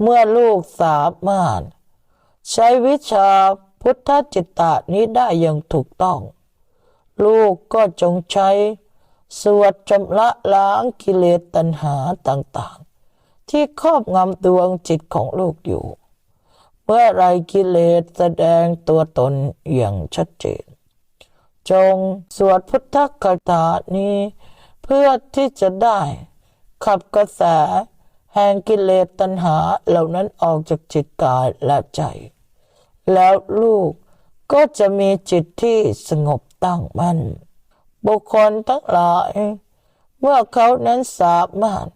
เมื่อลูกสามารถ ใช้วิชาพุทธจิตตะนี้ได้อย่างถูกต้อง ลูกก็จงใช้ สวดชำระล้างกิเลสตัณหาต่างๆ ที่ครอบงำดวงจิตของลูกอยู่ เมื่อไรกิเลสแสดงตัวตนอย่างชัดเจน จงสวดพุทธคาถานี้ เพื่อที่จะได้ขับกระแส แห่งกิเลสตัณหาเหล่านั้นออกจากจิตกายและใจ แล้วลูกก็จะมีจิตที่สงบตั้งมั่น บุคคลทั้งหลาย เมื่อเขานั้นสามารถ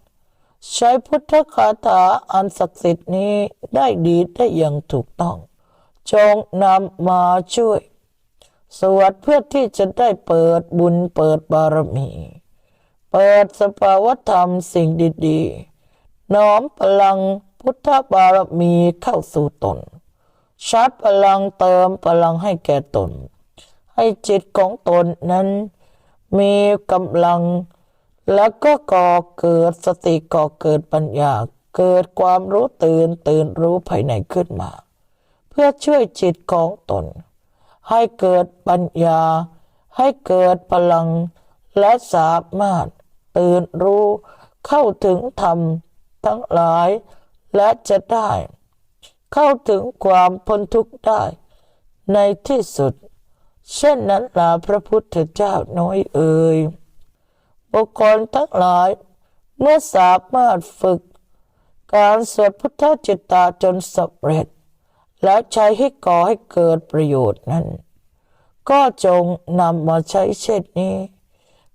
ใช้พุทธคาถาอันศักดิ์สิทธิ์นี้ได้ดีได้อย่างถูกต้อง จงนำมาช่วย สวดเพื่อที่จะได้เปิดบุญเปิดบารมี เปิดสภาวธรรมสิ่งดีๆ น้อมพลังพุทธบารมีเข้าสู่ตนชาร์จพลังเติมพลังให้แก่ตน ให้จิตของตนนั้น มีกำลัง แล้วก็ก่อเกิดสติก่อเกิดปัญญา เกิดความรู้ตื่นตื่นรู้ภายในขึ้นมา เพื่อช่วยจิตของตน ให้เกิดปัญญา ให้เกิดพลังและสามารถ ตื่นรู้เข้าถึงธรรม ทั้งหลาย และจะได้ เข้าถึงความพ้นทุกข์ได้ ในที่สุด เช่นนั้นลาพระพุทธเจ้าน้อยเอ่ยบุคคลทั้งหลาย เมื่อสามารถฝึก การสวดพุทธจิตตาจนสำเร็จ แล้วใช้ให้ก่อให้เกิดประโยชน์นั้น ก็จงนำมาใช้เช่นนี้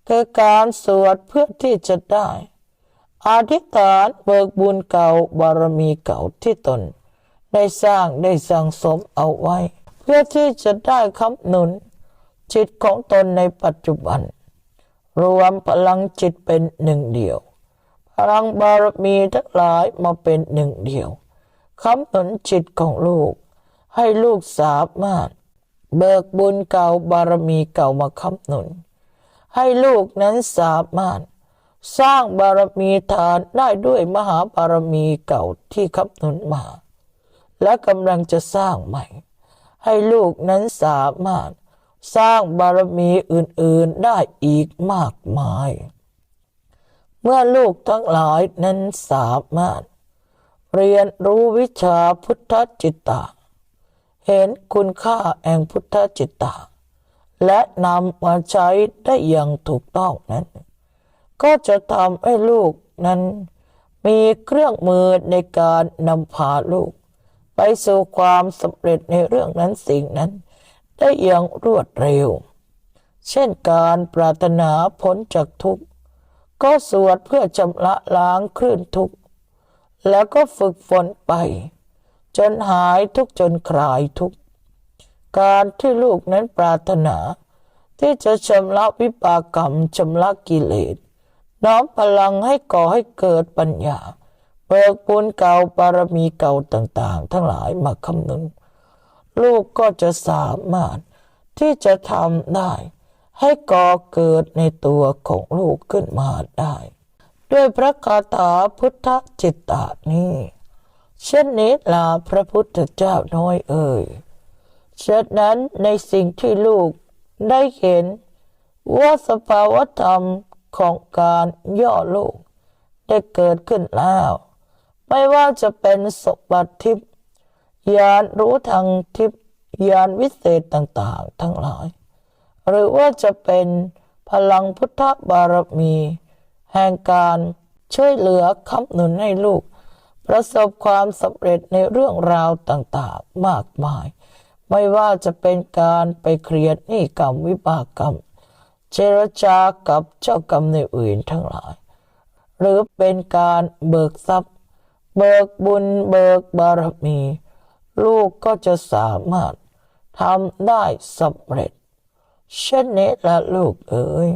คือการสวดเพื่อที่จะได้ อธิษฐานเบิกบุญเก่าบารมีเก่าที่ตน ได้สร้างได้สั่งสมเอาไว้ เพื่อที่จะได้คำหนุน จิตของตนในปัจจุบัน รวมพลังจิตเป็นหนึ่งเดียว พลังบารมีทั้งหลายมาเป็นหนึ่งเดียวคำหนุนจิตของลูก ให้ลูกสามารถ เบิกบุญเก่าบารมีเก่ามาคำหนุน ให้ลูกนั้นสามารถ สร้างบารมีทานได้ด้วยมหาบารมีเก่าที่คำหนุนมา และกำลังจะสร้างใหม่ ให้ลูกนั้นสามารถสร้างบารมีอื่นๆได้อีกมากมาย เมื่อลูกทั้งหลายนั้นสามารถ เรียนรู้วิชาพุทธจิตตาเห็นคุณค่าแห่งพุทธจิตตาและนำมาใช้ได้อย่างถูกต้องนั้น ก็จะทำให้ลูกนั้น มีเครื่องมือในการนำพาลูก ไปสู่ความสำเร็จในเรื่องนั้นสิ่งนั้น ได้อย่างรวดเร็ว เช่นการปรารถนาพ้นจากทุกข์ ก็สวดเพื่อชำระล้างคลื่นทุกข์ แล้วก็ฝึกฝนไป จนหายทุกข์จนคลายทุกข์การที่ลูกนั้นปรารถนา ที่จะชำระวิปากรรมชำระกิเลส น้อมพลังให้ก่อให้เกิดปัญญาเบิกบุญเก่าบารมีเก่าต่างๆ ทั้งหลายมาคำนึงลูกก็จะสามารถที่จะทำได้ ให้ก่อเกิดในตัวของลูกขึ้นมาได้ ด้วยพระคาถาพุทธจิตตานี้ เช่นนี้ลาพระพุทธเจ้าน้อยเอ่ยฉะนั้นในสิ่งที่ลูกได้เห็นว่าสภาวธรรม ของการย่อโลก ได้เกิดขึ้นแล้ว ไม่ว่าจะเป็นสมบัติทิพย์ยานรู้ทางทิพยานวิเศษต่างๆ ทั้งหลาย หรือว่าจะเป็นพลังพุทธบารมี แห่งการช่วยเหลือคำหนุนให้ลูก ประสบความสำเร็จในเรื่องราวต่างๆ มากมาย ไม่ว่าจะเป็นการไปเคลียร์หนี้กรรมวิบากกรรม เจรจากับเจ้ากรรมในอื่นทั้งหลาย หรือเป็นการเบิกทรัพย์ เบิกบุญเบิกบารมี ลูกก็จะสามารถทำได้สำเร็จ เช่นนี้ละลูกเอ๋ย